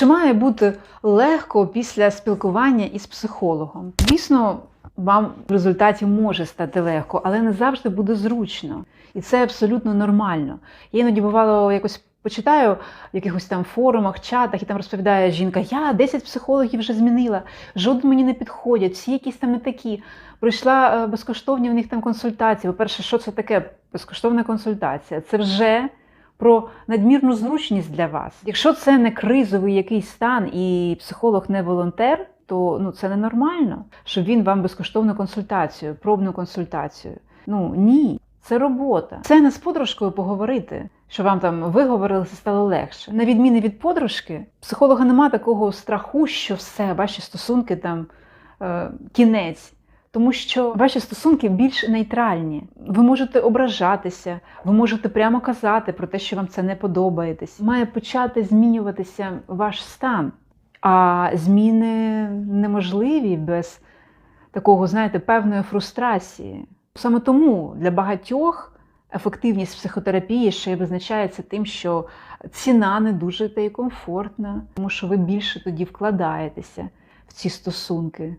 Чи має бути легко після спілкування із психологом? Звісно, вам в результаті може стати легко, але не завжди буде зручно. І це абсолютно нормально. Я іноді бувало якось почитаю в якихось там форумах, чатах, і там розповідає жінка: я 10 психологів вже змінила, жоден мені не підходять, всі якісь там не такі. Пройшла е, безкоштовні в них там консультації. По-перше, що це таке безкоштовна консультація? Це вже про надмірну зручність для вас. Якщо це не кризовий якийсь стан і психолог не волонтер, то ну це ненормально, щоб він вам безкоштовну консультацію, пробну консультацію. Ну ні, це робота. Це не з подружкою поговорити, що вам там виговорилося, стало легше. На відміну від подружки, психолога нема такого страху, що все, ваші стосунки там е, кінець. Тому що ваші стосунки більш нейтральні. Ви можете ображатися, ви можете прямо казати про те, що вам це не подобається. Має почати змінюватися ваш стан. А зміни неможливі без такого, знаєте, певної фрустрації. Саме тому для багатьох ефективність психотерапії ще й визначається тим, що ціна не дуже та й комфортна, тому що ви більше тоді вкладаєтеся в ці стосунки.